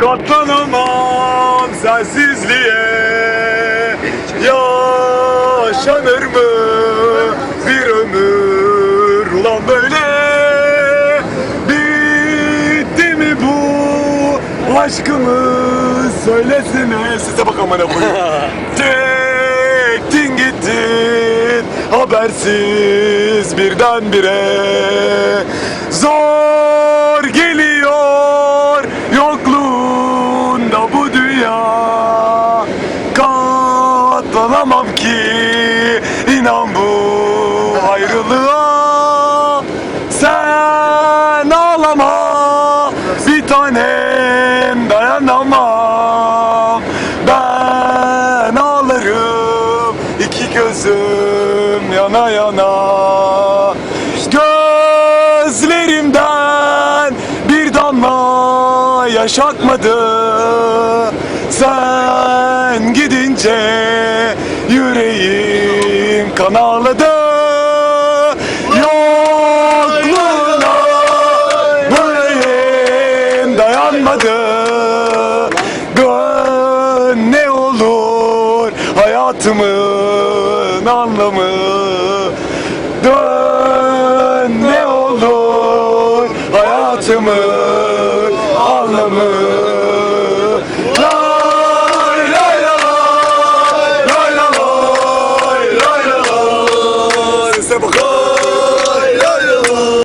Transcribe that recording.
Katlanamam sensizliğe. Yaşanır mı bir ömür? Ulan böyle Bitti mi bu aşkımız? Söylesene Size bak amına koyayım. Çektin gittin habersiz birdenbire. Zor Katlanamam ki. İnan bu ayrılığa. Sen ağlama. Bir tanem dayanamam. Ben ağlarım. İki gözüm yana yana. Gözlerimden bir damla yaş akmadı. Sen gidince Yüreğim kan ağladı Yokluğuna Yüreğim dayanmadı. Dön ne olur Hayatımın anlamı. Dön ne olur Hayatımın 在不喝